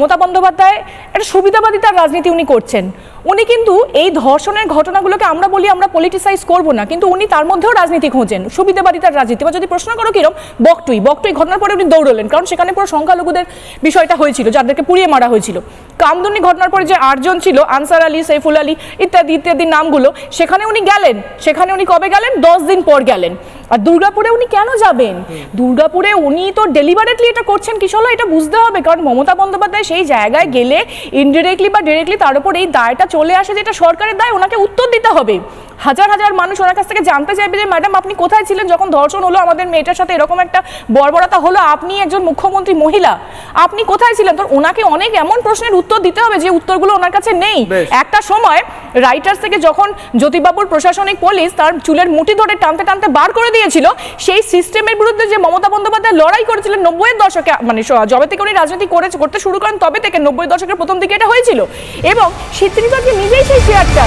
মমতা বন্দ্যোপাধ্যায় একটা সুবিধাবাদিতার রাজনীতি উনি করছেন। উনি কিন্তু এই ধর্ষণের ঘটনাগুলোকে আমরা বলি আমরা পলিটিসাইজ করব না, কিন্তু উনি তার মধ্যেও রাজনীতি খোঁজেন। সুবিধাবাদিতার রাজনীতি। বা যদি প্রশ্ন করো কিরম? বকটুই। বকটুই ঘটনার পরে উনি দৌড়লেন, কারণ সেখানে পুরো সংখ্যালঘুদের বিষয়টা হয়েছিল, যাদেরকে পুড়িয়ে মারা হয়েছিল। কামদুনি ঘটনার পরে যে আটজন ছিল, আনসার আলী সৈফুল আলী ইত্যাদি ইত্যাদি নামগুলো, সেখানে উনি গেলেন। সেখানে উনি কবে গেলেন? দশ দিন পর গেলেন। আর দুর্গাপুরে উনি কেন যাবেন? দুর্গাপুরে উনি তো ডেলিভারেটলি এটা করছেন কি হলো এটা বুঝতে হবে। কারণ মমতা বন্দ্যোপাধ্যায় সেই জায়গায় গেলে ইনডিরেক্টলি বা ডিরেক্টলি তার উপর এই দায়টা চলে আসে যেটা সরকারের দায় ওনাকে উত্তর দিতে হবে। হাজার হাজার মানুষ ওনার কাছ থেকে জানতে চাইবে যে ম্যাডাম আপনি কোথায় ছিলেন? যখন ধর্ষণ হলো আমাদের মেয়েটার সাথে এরকম একটা বর্বরতা হলো আপনি একজন মুখ্যমন্ত্রী মহিলা আপনি কোথায় ছিলেন? তো ওনাকে অনেক এমন প্রশ্নের উত্তর দিতে হবে যে উত্তরগুলো ওনার কাছে নেই। একটা সময় রাইটার্স থেকে যখন জ্যোতিবাবুর প্রশাসনিক পুলিশ তার চুলের মুঠি ধরে টানতে টানতে বার করে দিয়েছিল সেই সিস্টেমের বিরুদ্ধে যে মমতা বন্দ্যোপাধ্যায় লড়াই করেছিলেন নব্বইয়ের দশকে মানে যবে থেকে উনি রাজনীতি করে করতে শুরু করেন তবে থেকে নব্বই দশকের প্রথম দিকে এটা হয়েছিল। এবং সে তিনি তো আজকে নিজেই সেই চেয়ারটা